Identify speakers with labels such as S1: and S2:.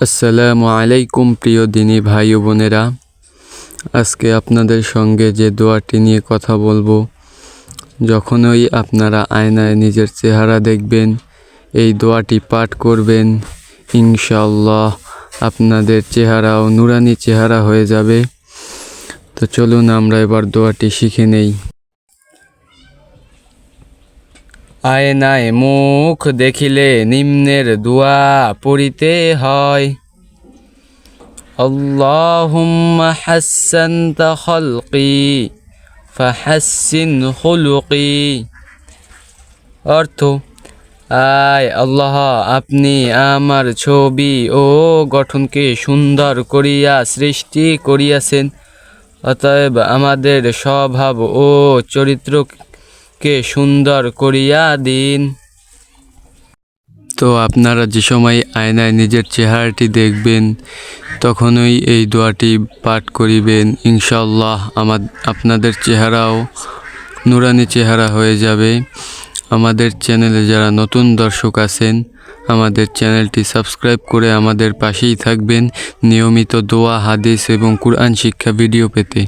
S1: আসসালামু আলাইকুম প্রিয় দিনী ভাই ও বোনেরা। আজকে আপনাদের সঙ্গে যে দোয়াটি নিয়ে কথা বলব, যখনই আপনারা আয়নায় নিজের চেহারা দেখবেন, এই দোয়াটি পাঠ করবেন ইনশাল্লাহ আপনাদের চেহারাও নুরানি চেহারা হয়ে যাবে। তো চলুন আমরা এবার দোয়াটি শিখে নেই। আয়নায় মুখ দেখিলে নিম্নের দোয়া পড়িতে হয় اللهم حسنت خلقي فحسن خلقي অর্থ আয় আল্লাহ আপনি আমার ছবি ও গঠনকে সুন্দর করিয়া সৃষ্টি করিয়াছেন অতএব আমাদের স্বভাব ও চরিত্রকে সুন্দর করিয়া দিন। তো আপনারা যে সময় আয়নায় নিজের চেহারাটি দেখবেন, তখনই এই দোয়াটি পাঠ করিবেন। ইনশাল্লাহ আমার আপনাদের চেহারাও নুরানি চেহারা হয়ে যাবে। আমাদের চ্যানেলে যারা নতুন দর্শক আছেন, আমাদের চ্যানেলটি সাবস্ক্রাইব করে আমাদের পাশেই থাকবেন নিয়মিত দোয়া, হাদিস এবং কুরআন শিক্ষা ভিডিও পেতে।